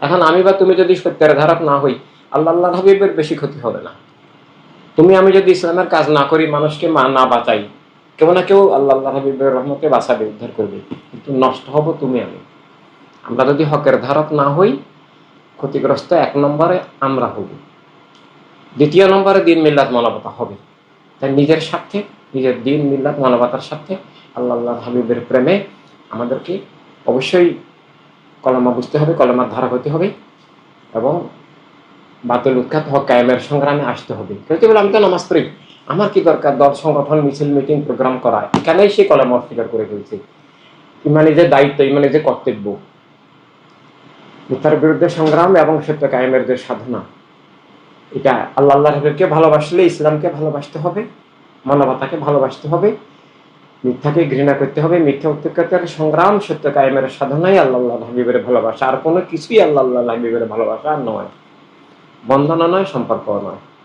এখন আমি বা তুমি যদি সত্যের ধারক না হই, আল্লাহ আল্লাহ হাবিবের বেশি ক্ষতি হবে না। তুমি, আমি যদি ইসলামের কাজ না করি, মানুষকে মা না বাঁচাই, কেউ না কেউ আল্লাহ আল্লাহ হাবিবের রহমতে বাঁচাবে, উদ্ধার করবে। কিন্তু নষ্ট হব তুমি, আমি। আমরা যদি হকের ধারক না হই, ক্ষতিগ্রস্ত এক নম্বরে আমরা হব। দ্বিতীয় নম্বরে দিন মিল্লাত মানবতা হবে। তাই নিজের স্বার্থে, নিজের দিন মিল্লাত মানবতার স্বার্থে আল্লাহ আল্লাহ হাবিবের প্রেমে আমাদেরকে অবশ্যই কলমা বুঝতে হবে কলমার ধারা হতে হবে এবং বাতিল উৎখাত হক কায়েমের সংগ্রামে আসতে হবে। কেউ বলে আমি তো নামাজ পড়ি, আমার কি দরকার? দল, সংগঠন, মিছিল, মিটিং, প্রোগ্রাম করা, এখানেই সে কলম অস্বীকার করে ফেলছে। ইমানি যে দায়িত্ব, ইমানি যে কর্তব্য, মিথ্যার বিরুদ্ধে সংগ্রাম এবং সত্য কায়েমের যে সাধনা, এটা আল্লাহ আল্লাহ হাবিবকে ভালোবাসলে ইসলামকে ভালোবাসতে হবে, মানবতাকে ভালোবাসতে হবে। মিথ্যাকে ঘৃণা করতে হবে, মিথ্যা উত্তর সংগ্রাম সত্য কায়েমের সাধনাই আল্লাহ হাবিবের ভালোবাসা। আর কোনো কিছুই আল্লাহ হাবিবের ভালোবাসা নয়। বন্ধনা নয় সম্পর্ক নয়।